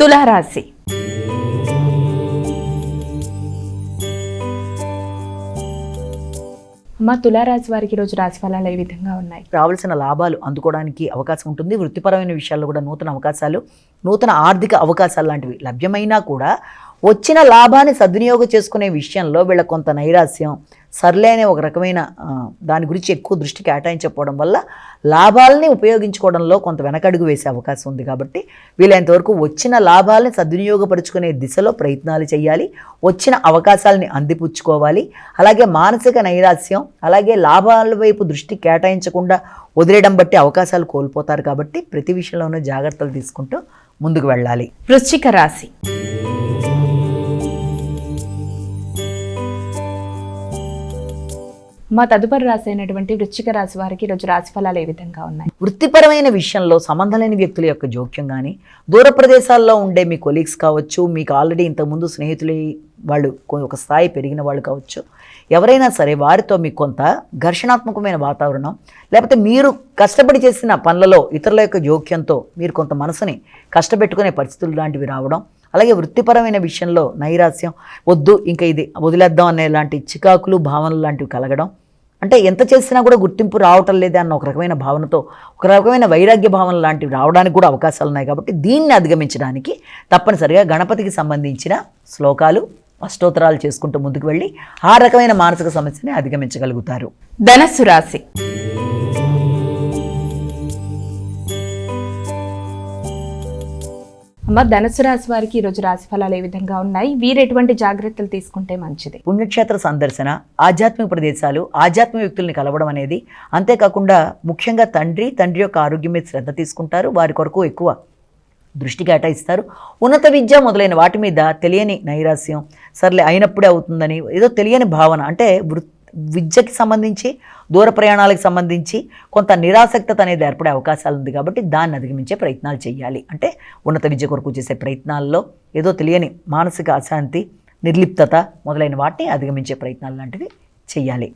తులారాశి. అమ్మ తులారాశి వారికి ఈరోజు రాశి ఫలాలు ఏ విధంగా ఉన్నాయి? రావాల్సిన లాభాలు అందుకోవడానికి అవకాశం ఉంటుంది. వృత్తిపరమైన విషయాల్లో కూడా నూతన అవకాశాలు నూతన ఆర్థిక అవకాశాలు లాంటివి లభ్యమైనా కూడా వచ్చిన లాభాన్ని సద్వినియోగం చేసుకునే విషయంలో వీళ్ళ కొంత నైరాస్యం సర్లే అనే ఒక రకమైన దాని గురించి ఎక్కువ దృష్టి కేటాయించకపోవడం వల్ల లాభాలని ఉపయోగించుకోవడంలో కొంత వెనకడుగు వేసే అవకాశం ఉంది కాబట్టి వీలైనంతవరకు వచ్చిన లాభాలని సద్వినియోగపరుచుకునే దిశలో ప్రయత్నాలు చేయాలి. వచ్చిన అవకాశాలని అందిపుచ్చుకోవాలి. అలాగే మానసిక నైరాస్యం అలాగే లాభాల వైపు దృష్టి కేటాయించకుండా వదిలేయడం బట్టి అవకాశాలు కోల్పోతారు కాబట్టి ప్రతి విషయంలోనూ జాగ్రత్తలు తీసుకుంటూ ముందుకు వెళ్ళాలి. వృశ్చిక రాశి. మా తదుపరి రాశి అయినటువంటి వృశ్చిక రాశి వారికి ఈరోజు రాశి ఫలాలు ఏ విధంగా ఉన్నాయి? వృత్తిపరమైన విషయంలో సంబంధం లేని వ్యక్తుల యొక్క జోక్యం కానీ దూర ప్రదేశాల్లో ఉండే మీ కొలీగ్స్ కావచ్చు మీకు ఆల్రెడీ ఇంతకుముందు స్నేహితులు వాళ్ళు ఒక స్థాయి పెరిగిన వాళ్ళు కావచ్చు ఎవరైనా సరే వారితో మీకు కొంత ఘర్షణాత్మకమైన వాతావరణం లేకపోతే మీరు కష్టపడి చేసిన పనులలో ఇతరుల యొక్క జోక్యంతో మీరు కొంత మనసుని కష్టపెట్టుకునే పరిస్థితులు లాంటివి రావడం అలాగే వృత్తిపరమైన విషయంలో నైరాస్యం వద్దు ఇంకా ఇది వదిలేద్దాం అనే లాంటి చికాకులు భావనలు లాంటివి కలగడం అంటే ఎంత చేసినా కూడా గుర్తింపు రావటం లేదే అన్న ఒక రకమైన భావనతో ఒక రకమైన వైరాగ్య భావన లాంటివి రావడానికి కూడా అవకాశాలు ఉన్నాయి కాబట్టి దీన్ని అధిగమించడానికి తప్పనిసరిగా గణపతికి సంబంధించిన శ్లోకాలు అష్టోత్తరాలు చేసుకుంటూ ముందుకు వెళ్ళి ఆ రకమైన మానసిక సమస్యని అధిగమించగలుగుతారు. ధనస్సు రాశి. అమ్మ ధనుసు రాశి వారికి ఈరోజు రాశి ఫలాలు ఏ విధంగా ఉన్నాయి? వీరు ఎటువంటి జాగ్రత్తలు తీసుకుంటే మంచిది? పుణ్యక్షేత్ర సందర్శన ఆధ్యాత్మిక ప్రదేశాలు ఆధ్యాత్మిక వ్యక్తుల్ని కలవడం అనేది అంతేకాకుండా ముఖ్యంగా తండ్రి తండ్రి యొక్క ఆరోగ్యం మీద శ్రద్ధ తీసుకుంటారు వారి కొరకు ఎక్కువ దృష్టి కేటాయిస్తారు. ఉన్నత విద్య మొదలైన వాటి మీద తెలియని నైరాస్యం సర్లే అయినప్పుడే అవుతుందని ఏదో తెలియని భావన అంటే వృ విద్యకి సంబంధించి దూర ప్రయాణాలకు సంబంధించి కొంత నిరాసక్తత అనేది ఏర్పడే అవకాశాలు ఉంది కాబట్టి దాన్ని అధిగమించే ప్రయత్నాలు చేయాలి. అంటే ఉన్నత విద్య కొరకు చేసే ప్రయత్నాల్లో ఏదో తెలియని మానసిక అశాంతి నిర్లిప్తత మొదలైన వాటిని అధిగమించే ప్రయత్నాలు లాంటివి చేయాలి.